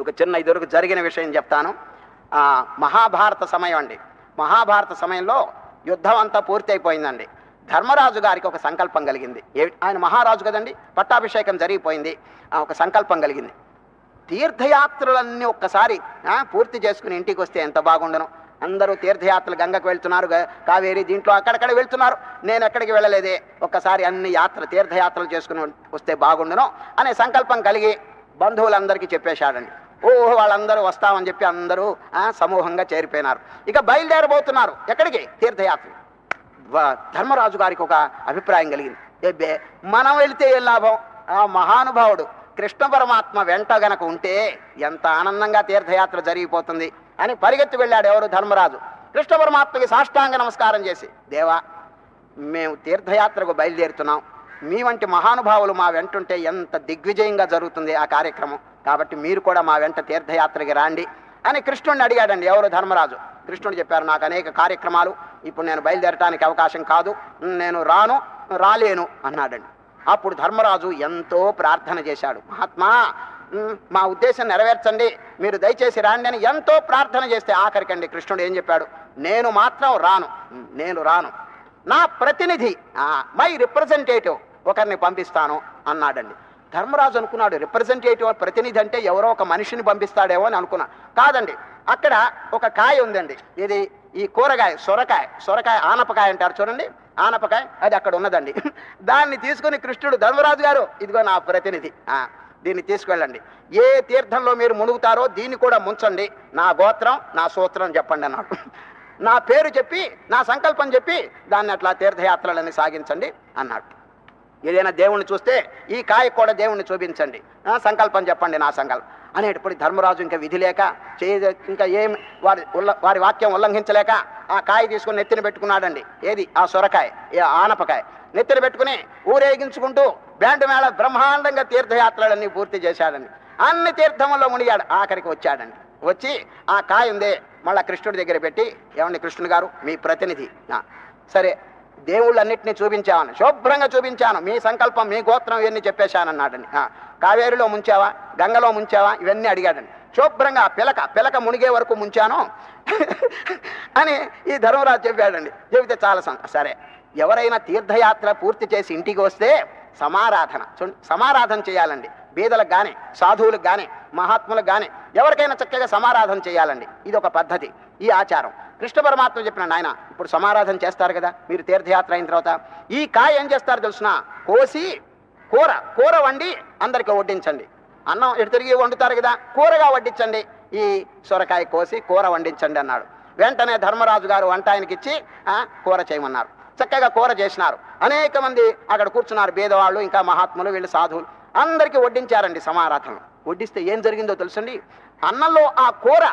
ఒక చిన్న ఇదివరకు జరిగిన విషయం చెప్తాను. ఆ, మహాభారత సమయం అండి. మహాభారత సమయంలో యుద్ధం అంతా పూర్తి అయిపోయిందండి. ధర్మరాజు గారికి ఒక సంకల్పం కలిగింది. ఆయన మహారాజు కదండి పట్టాభిషేకం జరిగిపోయింది. ఒక సంకల్పం కలిగింది. తీర్థయాత్రలన్నీ ఒక్కసారి పూర్తి చేసుకుని ఇంటికి వస్తే ఎంత బాగుండను. అందరూ తీర్థయాత్రలు గంగకు వెళ్తున్నారు కావేరి దీంట్లో అక్కడక్కడ వెళ్తున్నారు. నేను ఎక్కడికి వెళ్ళలేదే. ఒక్కసారి అన్ని యాత్ర తీర్థయాత్రలు చేసుకుని వస్తే బాగుండును అనే సంకల్పం కలిగి బంధువులందరికీ చెప్పేశాడండి. ఓహో వాళ్ళందరూ వస్తామని చెప్పి అందరూ ఆ, సమూహంగా చేరిపోయినారు. ఇక బయలుదేరబోతున్నారు. ఎక్కడికి? తీర్థయాత్ర. ధర్మరాజు గారికి ఒక అభిప్రాయం కలిగింది. ఏబ్బే మనం వెళితే ఏ లాభం? ఆ మహానుభావుడు కృష్ణ పరమాత్మ వెంట గనక ఉంటే ఎంత ఆనందంగా తీర్థయాత్ర జరిగిపోతుంది అని పరిగెత్తి వెళ్ళాడు ఎవరు? ధర్మరాజు. కృష్ణ పరమాత్మకి సాష్టాంగ నమస్కారం చేసి దేవా మేము తీర్థయాత్రకు బయలుదేరుతున్నాం. మీ వంటి మహానుభావులు మా వెంటుంటే ఎంత దిగ్విజయంగా జరుగుతుంది ఆ కార్యక్రమం. కాబట్టి మీరు కూడా మా వెంట తీర్థయాత్రకి రాండి అని కృష్ణుడిని అడిగాడండి. ఎవరు ధర్మరాజు? కృష్ణుడు చెప్పారు నాకు అనేక కార్యక్రమాలు ఇప్పుడు నేను బయలుదేరటానికి అవకాశం కాదు నేను రాను రాలేను అన్నాడండి. అప్పుడు ధర్మరాజు ఎంతో ప్రార్థన చేశాడు. మహాత్మా మా ఉద్దేశం నెరవేర్చండి మీరు దయచేసి రాండి అని ఎంతో ప్రార్థన చేస్తే ఆఖరికండి కృష్ణుడు ఏం చెప్పాడు? నేను మాత్రం రాను నేను రాను. నా ప్రతినిధి మై రిప్రజెంటేటివ్ ఒకరిని పంపిస్తాను అన్నాడండి. ధర్మరాజు అనుకున్నాడు రిప్రజెంటేటివ్ ప్రతినిధి అంటే ఎవరో ఒక మనిషిని పంపిస్తాడేమో అని అనుకున్నా. కాదండి అక్కడ ఒక కాయ ఉందండి. ఇది ఈ కూరగాయ సొరకాయ సొరకాయ ఆనపకాయ అంటారు చూడండి. ఆనపకాయ అది అక్కడ ఉన్నదండి. దాన్ని తీసుకుని కృష్ణుడు ధర్మరాజు గారు ఇదిగో నా ప్రతినిధి. దీన్ని తీసుకెళ్ళండి. ఏ తీర్థంలో మీరు మునుగుతారో దీన్ని కూడా ముంచండి. నా గోత్రం నా సూత్రం చెప్పండి అన్నాడు. నా పేరు చెప్పి నా సంకల్పం చెప్పి దాన్ని అట్లా తీర్థయాత్రలని సాగించండి అన్నాడు. ఏదైనా దేవుణ్ణి చూస్తే ఈ కాయ కూడా దేవుణ్ణి చూపించండి. సంకల్పం చెప్పండి నా సంకల్పం. అనేటప్పుడు ధర్మరాజు ఇంకా విధి లేక చేయ ఇంకా ఏం వారి ఉల్ల వారి వాక్యం ఉల్లంఘించలేక ఆ కాయ తీసుకుని నెత్తిన పెట్టుకున్నాడండి. ఏది? ఆ సొరకాయ ఏ ఆనపకాయ. నెత్తిన పెట్టుకుని ఊరేగించుకుంటూ బ్యాండ్ మేళ బ్రహ్మాండంగా తీర్థయాత్రలన్నీ పూర్తి చేశాడండి. అన్ని తీర్థంలో మునిగాడు. ఆఖరికి వచ్చాడండి. వచ్చి ఆ కాయ ఉందే మళ్ళా కృష్ణుడి దగ్గర పెట్టి ఏమండి కృష్ణుడు గారు మీ ప్రతినిధి. సరే దేవుళ్ళన్నింటినీ చూపించాను. శుభ్రంగా చూపించాను. మీ సంకల్పం మీ గోత్రం ఇవన్నీ చెప్పేశానన్నాడని. కావేరిలో ముంచావా? గంగలో ముంచావా? ఇవన్నీ అడిగాడని. శుభ్రంగా పిలక పిలక మునిగే వరకు ముంచాను అని ఈ ధర్మరాజు చెప్పాడండి. చెబితే చాలా సరే. ఎవరైనా తీర్థయాత్ర పూర్తి చేసి ఇంటికి వస్తే సమారాధన. చూడండి సమారాధన చేయాలండి. పేదలకు కానీ సాధువులకు కానీ మహాత్ములకు కానీ ఎవరికైనా చక్కగా సమారాధన చేయాలండి. ఇది ఒక పద్ధతి ఈ ఆచారం. కృష్ణ పరమాత్మ చెప్పిన నాయన ఇప్పుడు సమారాధన చేస్తారు కదా మీరు తీర్థయాత్ర అయిన తర్వాత ఈ కాయ ఏం చేస్తారు తెలుసిన? కోసి కూర కూర వండి అందరికి వడ్డించండి. అన్నం ఎటు తిరిగి వండుతారు కదా కూరగా వడ్డించండి. ఈ సొరకాయ కోసి కూర వండించండి అన్నాడు. వెంటనే ధర్మరాజు గారు వంట ఆయనకి ఇచ్చి ఆ, కూర చేయమన్నారు. చక్కగా కూర చేసినారు. అనేక మంది అక్కడ కూర్చున్నారు బీదవాళ్ళు ఇంకా మహాత్ములు వీళ్ళు సాధువులు. అందరికీ వడ్డించారండి సమారాధనలు వడ్డిస్తే ఏం జరిగిందో తెలుసండి? అన్నంలో ఆ కూర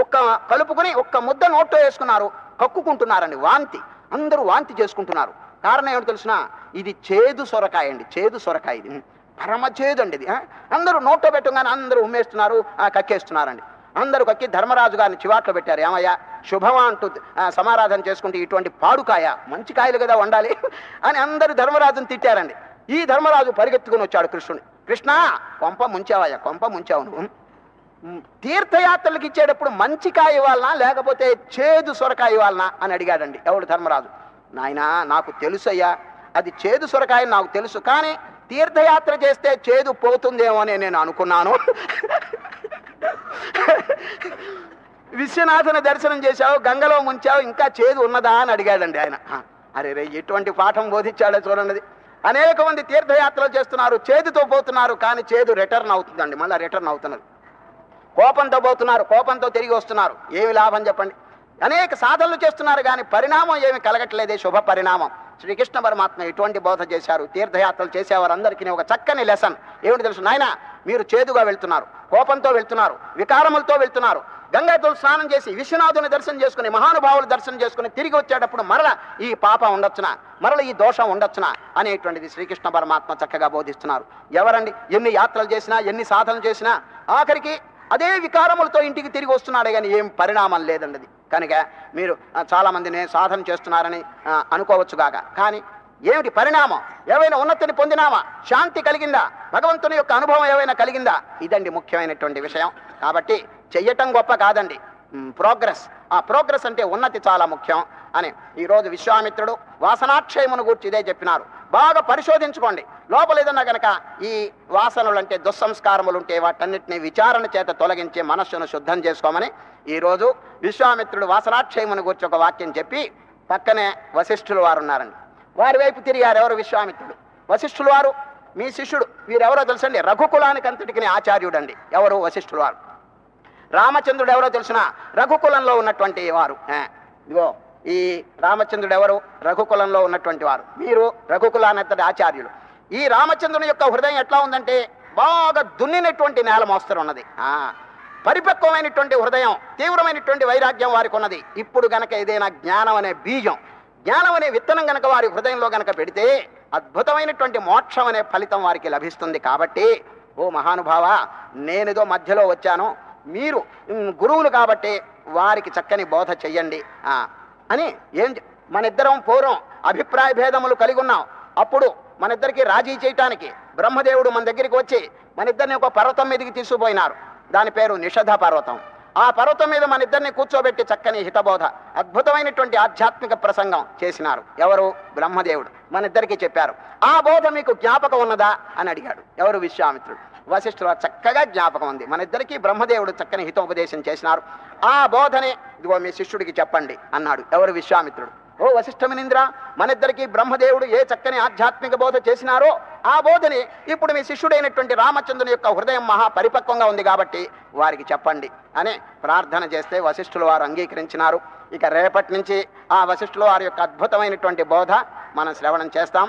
ఒక్క కలుపుకుని ఒక్క ముద్ద నోట్లో వేసుకున్నారు. కక్కుకుంటున్నారండి వాంతి. అందరూ వాంతి చేసుకుంటున్నారు. కారణం ఏమిటి తెలిసిన? ఇది చేదు సొరకాయ అండి చేదు సొరకాయ ఇది. పరమ చేదు అండి ఇది ఆ? అందరూ నోట్లో పెట్టగానే అందరూ ఉమ్మేస్తున్నారు కక్కేస్తున్నారండి. అందరూ కక్కి ధర్మరాజు గారిని చివాట్లో పెట్టారు. ఏమయ్యా? శుభమా అంటూ సమారాధన చేసుకుంటే ఇటువంటి పాడుకాయ మంచి కాయలు కదా వండాలి అని అందరూ ధర్మరాజుని తిట్టారండి. ఈ ధర్మరాజు పరిగెత్తుకుని వచ్చాడు కృష్ణుని. కృష్ణ కొంప ముంచావయ్యా కొంప ముంచావు నువ్వు. తీర్థయాత్రలకు ఇచ్చేటప్పుడు మంచి కాయ ఇవ్వాలనా లేకపోతే చేదు సొరకాయ ఇవ్వాలనా అని అడిగాడండి. ఎవడు ధర్మరాజు? నాయనా నాకు తెలుసయ్యా అది చేదు సొరకాయ నాకు తెలుసు కానీ తీర్థయాత్ర చేస్తే చేదు పోతుందేమో అని నేను అనుకున్నాను. విశ్వనాథుని దర్శనం చేశావు గంగలో ముంచావు ఇంకా చేదు ఉన్నదా అని అడిగాడండి ఆయన. అరే రే ఎటువంటి పాఠం బోధించాడో చూడండి. అనేక మంది తీర్థయాత్రలు చేస్తున్నారు చేదుతో పోతున్నారు కానీ చేదు రిటర్న్ అవుతుందండి. మళ్ళీ రిటర్న్ అవుతున్నారు. కోపంతో పోతున్నారు కోపంతో తిరిగి వస్తున్నారు. ఏమి లాభం చెప్పండి? అనేక సాధనలు చేస్తున్నారు కానీ పరిణామం ఏమి కలగట్లేదే శుభ పరిణామం. శ్రీకృష్ణ పరమాత్మ ఎటువంటి బోధ చేశారు? తీర్థయాత్రలు చేసేవారందరికీ ఒక చక్కని లెసన్ ఏమిటి తెలుసు? నాయన మీరు చేదుగా వెళ్తున్నారు కోపంతో వెళ్తున్నారు వికారములతో వెళ్తున్నారు. గంగాతో స్నానం చేసి విశ్వనాథుని దర్శనం చేసుకుని మహానుభావులు దర్శనం చేసుకుని తిరిగి వచ్చేటప్పుడు మరల ఈ పాపం ఉండొచ్చునా? మరల ఈ దోషం ఉండొచ్చునా? అనేటువంటిది శ్రీకృష్ణ పరమాత్మ చక్కగా బోధిస్తున్నారు. ఎవరండి? ఎన్ని యాత్రలు చేసినా ఎన్ని సాధనలు చేసినా ఆఖరికి అదే వికారములతో ఇంటికి తిరిగి వస్తున్నాడే కానీ ఏం పరిణామం లేదండి కనుక మీరు ఆ, చాలా సాధన చేస్తున్నారని అనుకోవచ్చు కాక కానీ ఏమిటి పరిణామం? ఏవైనా ఉన్నతిని పొందినామా శాంతి కలిగిందా? భగవంతుని యొక్క అనుభవం ఏవైనా కలిగిందా? ఇదండి ముఖ్యమైనటువంటి విషయం. కాబట్టి చెయ్యటం గొప్ప కాదండి. ప్రోగ్రెస్. ఆ ప్రోగ్రెస్ అంటే ఉన్నతి చాలా ముఖ్యం అని. ఈరోజు విశ్వామిత్రుడు వాసనాక్షయమును గూర్చి ఇదే చెప్పినారు. బాగా పరిశోధించుకోండి. లోపల ఏదన్నా కనుక ఈ వాసనలు అంటే దుస్సంస్కారములు ఉంటే వాటన్నిటిని విచారణ చేత తొలగించి మనస్సును శుద్ధం చేసుకోమని ఈరోజు విశ్వామిత్రుడు వాసనాక్షయమును గురించి ఒక వాక్యం చెప్పి పక్కనే వశిష్ఠులు వారు ఉన్నారండి వారి వైపు తిరిగారు ఎవరు విశ్వామిత్రుడు. వశిష్ఠులు వారు? మీ శిష్యుడు. వీరెవరో తెలుసండి? రఘుకులానికి అంతటికి ఆచార్యుడండి. ఎవరు? వశిష్ఠులు వారు. రామచంద్రుడు ఎవరో తెలిసిన? రఘుకులంలో ఉన్నటువంటి వారు. ఆ, ఇదిగో ఈ రామచంద్రుడు ఎవరు? రఘుకులంలో ఉన్నటువంటి వారు. మీరు రఘుకులానంతటి ఆచార్యులు. ఈ రామచంద్రుని యొక్క హృదయం ఎట్లా ఉందంటే బాగా దున్నినటువంటి నేల మోస్తరు ఉన్నది. ఆ, పరిపక్వమైనటువంటి హృదయం తీవ్రమైనటువంటి వైరాగ్యం వారికి ఉన్నది. ఇప్పుడు గనక ఏదైనా జ్ఞానం అనే బీజం జ్ఞానం అనే విత్తనం గనక వారి హృదయంలో గనక పెడితే అద్భుతమైనటువంటి మోక్షం అనే ఫలితం వారికి లభిస్తుంది కాబట్టి ఓ మహానుభావ నేనేదో మధ్యలో వచ్చాను. మీరు గురువులు కాబట్టి వారికి చక్కని బోధ చెయ్యండి. అని ఏం మన ఇద్దరం పూర్వం అభిప్రాయ భేదములు కలిగి ఉన్నాం. అప్పుడు మన ఇద్దరికి రాజీ చేయటానికి బ్రహ్మదేవుడు మన దగ్గరికి వచ్చి మన ఇద్దరిని ఒక పర్వతం మీదకి తీసుకుపోయినారు. దాని పేరు నిషధ పర్వతం. ఆ పర్వతం మీద మన ఇద్దరిని కూర్చోబెట్టి చక్కని హితబోధ అద్భుతమైనటువంటి ఆధ్యాత్మిక ప్రసంగం చేసినారు. ఎవరు? బ్రహ్మదేవుడు. మన ఇద్దరికీ చెప్పారు. ఆ బోధ మీకు జ్ఞాపకం ఉన్నదా? అని అడిగాడు. ఎవరు? విశ్వామిత్రుడు. వశిష్ఠుడు చక్కగా జ్ఞాపకం ఉంది. మన ఇద్దరికీ బ్రహ్మదేవుడు చక్కని హితోపదేశం చేసినారు. ఆ బోధనే ఇదిగో మీ శిష్యుడికి చెప్పండి అన్నాడు. ఎవరు? విశ్వామిత్రుడు. ఓ వశిష్ఠమినింద్ర మనిద్దరికీ బ్రహ్మదేవుడు ఏ చక్కని ఆధ్యాత్మిక బోధ చేసినారో ఆ బోధని ఇప్పుడు మీ శిష్యుడైనటువంటి రామచంద్రుని యొక్క హృదయం మహా పరిపక్వంగా ఉంది కాబట్టి వారికి చెప్పండి అని ప్రార్థన చేస్తే వశిష్ఠులు వారు అంగీకరించినారు. ఇక రేపటి నుంచి ఆ వశిష్ఠులు వారి యొక్క అద్భుతమైనటువంటి బోధ మనం శ్రవణం చేస్తాం.